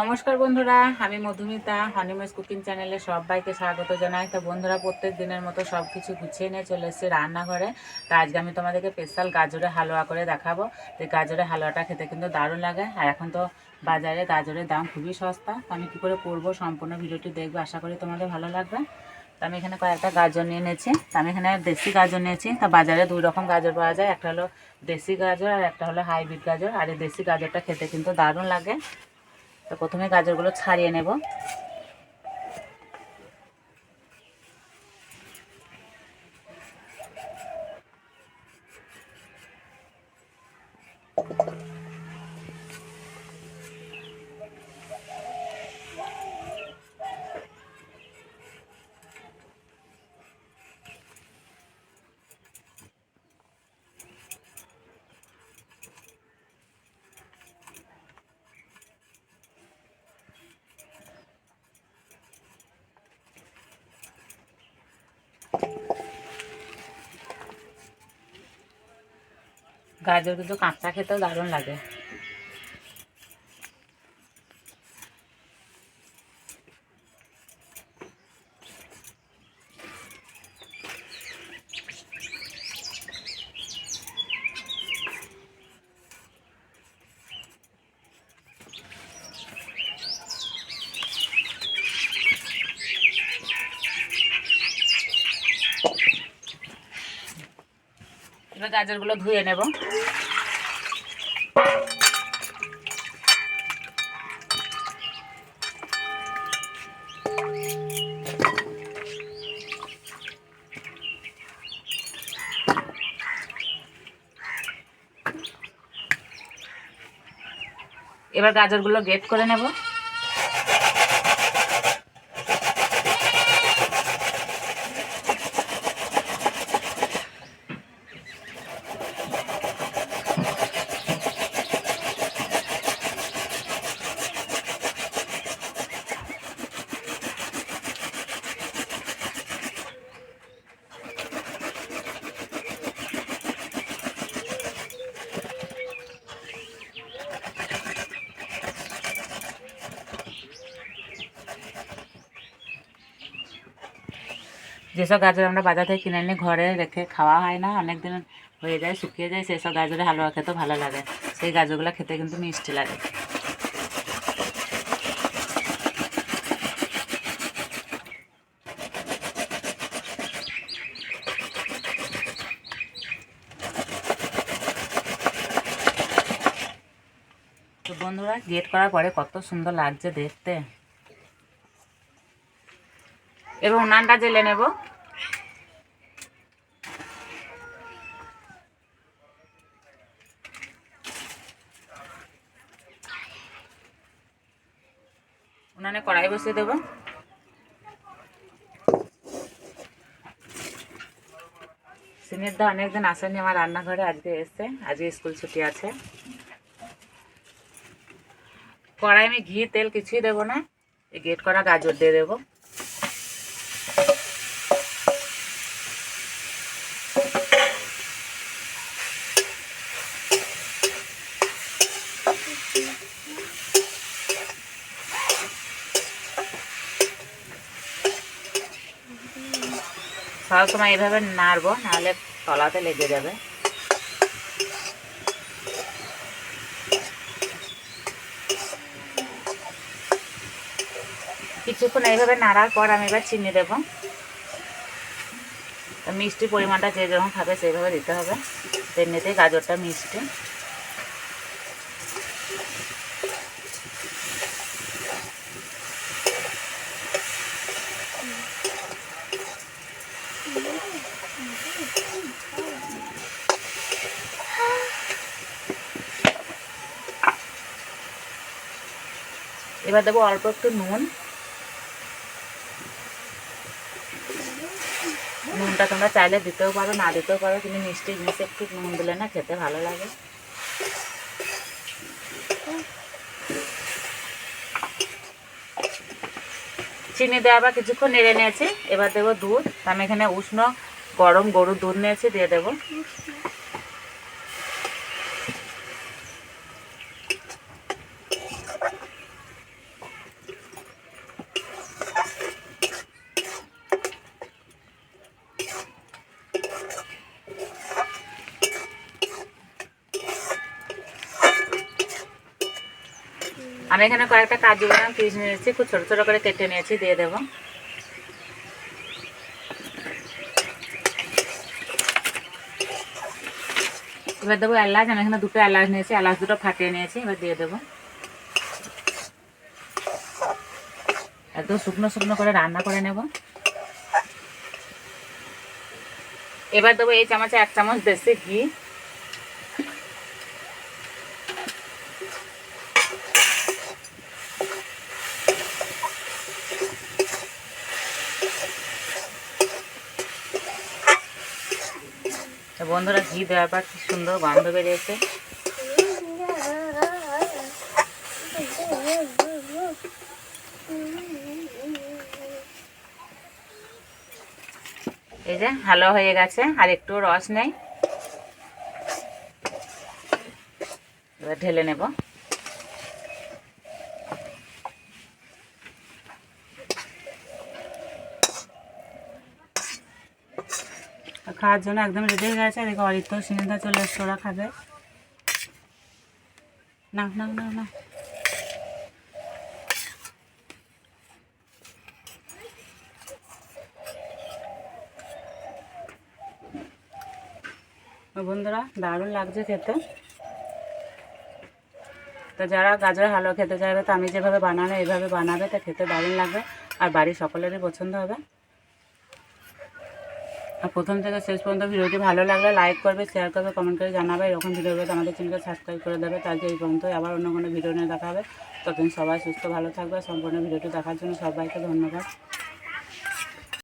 নমস্কার বন্ধুরা, আমি মধুমিতা হনিমেস কুকিং চ্যানেলে সবাইকে স্বাগত জানাই। তো বন্ধুরা, প্রত্যেক দিনের মতো সব কিছু গুছিয়ে নিয়ে চলে এসেছি রান্নাঘরে। তো আজকে আমি তোমাদেরকে স্পেশাল গাজরের হালুয়া করে দেখাবো। এই গাজরের হালুয়াটা খেতে কিন্তু দারুণ লাগে। আর এখন তো বাজারে গাজরের দাম খুবই সস্তা। তো আমি কী করে করব সম্পূর্ণ ভিডিওটি দেখবে, আশা করি তোমাদের ভালো লাগবে। তো আমি এখানে কয়েকটা গাজর নিয়ে নিয়েছি। তো আমি এখানে দেশি গাজর নিয়েছি। তা বাজারে দুই রকম গাজর পাওয়া যায়। একটা হলো দেশি গাজর আর একটা হলো হাইব্রিড গাজর। আর এই দেশি গাজরটা খেতে কিন্তু দারুণ লাগে। তো প্রথমে গাজরগুলো ছাড়িয়ে নেব। গাজর কিন্তু কাঁচা খেতেও দারুণ লাগে। এবার গাজরগুলো ধুয়ে নেব। এবার গাজরগুলো গেট করে নেব। যেসব গাজর আমরা বাজার থেকে কিনে এনে ঘরে রেখে খাওয়া হয় না, অনেক দিন হয়ে যায়, শুকিয়ে যায়, সেসব গাজরের হালুয়া খেতে ভালো লাগে। সেই গাজরগুলো খেতে কিন্তু মিষ্টি লাগে। তো বন্ধুরা গেট করার পরে কত সুন্দর লাগছে দেখতে। এবার উনানটা জেলে নেব। উনানে কড়াই বসিয়ে দেবো। সিনির দা অনেকদিন আসেনি আমার রান্নাঘরে, আজকে এসছে। আজকে স্কুল ছুটি আছে। কড়াই আমি ঘি, তেল কিছুই দেবো না। এই গেট করা গাজর দিয়ে দেবো। সব সময় এভাবে নাড়বো, নাহলে তলাতে লেগে যাবে। কিছুক্ষণ এইভাবে নাড়ার পর আমি এবার চিনি দেব। মিষ্টি পরিমাণটা যে যেরকম খাবে সেইভাবে দিতে হবে। তেমনিতেই গাজরটা মিষ্টি। এবার দেবো অল্প একটু নুন। নুনটা তোমরা চাইলে দিতেও পারো, না দিতেও পারো, কিন্তু মিষ্টি জিনিস একটু নুন দিলে না খেতে ভালো লাগে। চিনি দেওয়া আবার কিছুক্ষণ নেড়ে নিয়েছি, এবার দেবো দুধ। আমি এখানে উষ্ণ গরম গরুর দুধ নিয়েছি, দিয়ে দেবো। আমি এখানে কয়েকটা কাজু বাদাম, পিস নিয়েছি, খুব ছোটো ছোটো করে কেটে নিয়েছি, দিয়ে দেবো। এবার দেবো এলাচ, আমি এখানে দুটো এলাচ নিয়েছি, এলাচ দুটো ফাটিয়ে নিয়েছি, এবার দিয়ে দেবো। একদম শুকনো শুকনো করে রান্না করে নেব। এবার দেবো এই চামচে এক চামচ দেশি ঘি। বন্ধুরা ঘি দেওয়ার পর কি সুন্দর গন্ধ বেরিয়েছে। এই যে ভালো হয়ে গেছে, আর একটু রস নেই। এবার ঢেলে নেব। খাওয়ার জন্য একদম রেডি হয়ে গেছে? দেখো অরিত্য সিনেদা চলে এসছে, ওরা খাবে। না না না না বন্ধুরা, দারুণ লাগছে খেতে। তো যারা গাজর হালুয়া খেতে চাইবে, তো আমি যেভাবে বানানো, এইভাবে বানাবে, তো খেতে দারুণ লাগবে। আর বাড়ির সকলেরই পছন্দ হবে। প্রথম থেকে শেষ পর্যন্ত ভিডিওটি ভালো লাগলে লাইক করবে শেয়ার করবে কমেন্ট করে জানাবে, এরকম ভিডিও পেতে আমাদের চ্যানেলকে সাবস্ক্রাইব করে দেবে। তাহলে এই পর্যন্ত আবার অন্য কোনো ভিডিও নিয়ে দেখা হবে। ততদিন সবাই সুস্থ, ভালো থাকবে। সম্পূর্ণ ভিডিওটি দেখার জন্য সবাইকে ধন্যবাদ।